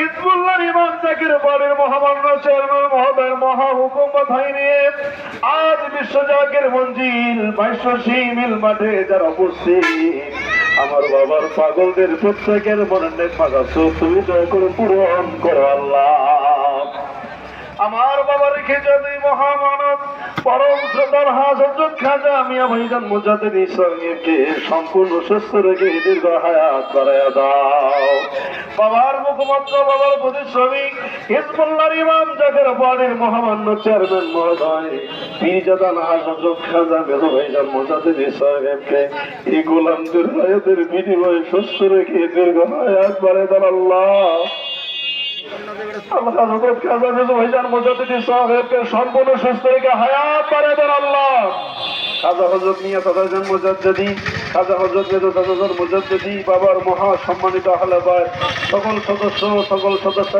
Hezbollah ইমাম জাকির বাড়ির মহামান্য চেয়ারম্যান মহোদয়ের মহা মাথায় নিয়ে আজ বিশ্ব জাকির মঞ্জিল বাইশী মিল মাঠে যারা উপস্থিত। আমার বাবার পাগলদের প্রত্যেকের মনের পাগা তুমি দয়া করে পূরণ করো আল্লাহ। আমার বাবার খেজাদি মহামানব, পরম শ্রদ্ধার হাজত খাজা মিয়া ভাইজান মুজাদের ইসলামকে সম্পূর্ণ সুস্থ রেখে দীর্ঘ হায়াত বাড়াইয়া দাও। বাবার মুখমন্ত্র বাবার প্রতি শ্রমিক, হিজবুল্লাহর ইমাম জাকের বাড়ির মহামান্য চেয়ারম্যান মহোদয় পীরজাদান হাজত খাজা মেধু ভাইজান মুজাদের ইসলামকে এই গোলামদের হায়াতের বিনিময়ে সুস্থ রেখে দীর্ঘ হায়াত বাড়াই দাও আল্লাহ। আল্লাহ হযরত খাজা মেজু ভাইজান মুজাদ্দিদ সাহেবকে সম্পূর্ণ সুস্থ রেখে হায়াত বাড়ায় দেন আল্লাহ। বাবার মহা সম্মানিত সকল সদস্য সকল সদস্য